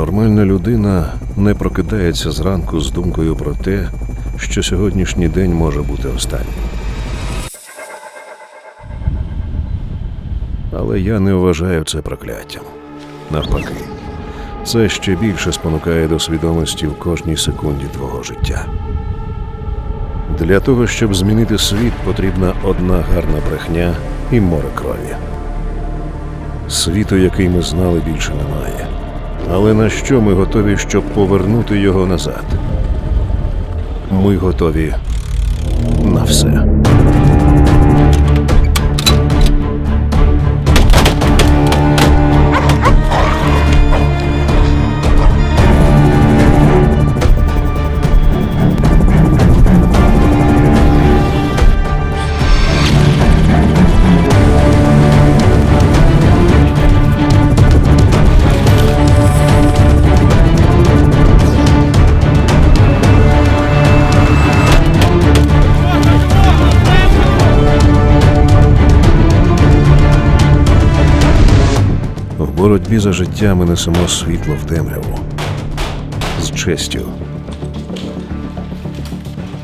Нормальна людина не прокидається зранку з думкою про те, що сьогоднішній день може бути останнім. Але я не вважаю це прокляттям. Навпаки, це ще більше спонукає до свідомості в кожній секунді твого життя. Для того, щоб змінити світ, потрібна одна гарна брехня і море крові. Світу, який ми знали, більше немає. Але на що ми готові, щоб повернути його назад? Ми готові на все. Боротьбі за життя ми несемо світло в темряву з честю.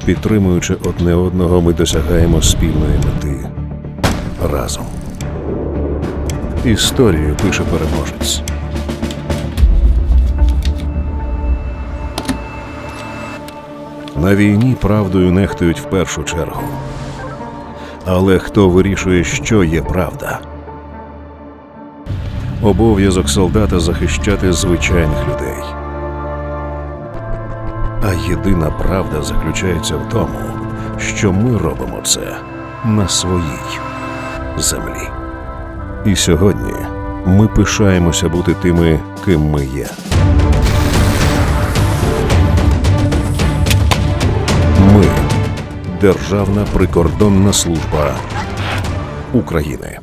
Підтримуючи одне одного, ми досягаємо спільної мети разом. Історію пише переможець. На війні правдою нехтують в першу чергу. Але хто вирішує, що є правда? Обов'язок солдата захищати звичайних людей. А єдина правда заключається в тому, що ми робимо це на своїй землі. І сьогодні ми пишаємося бути тими, ким ми є. Ми Державна прикордонна служба України.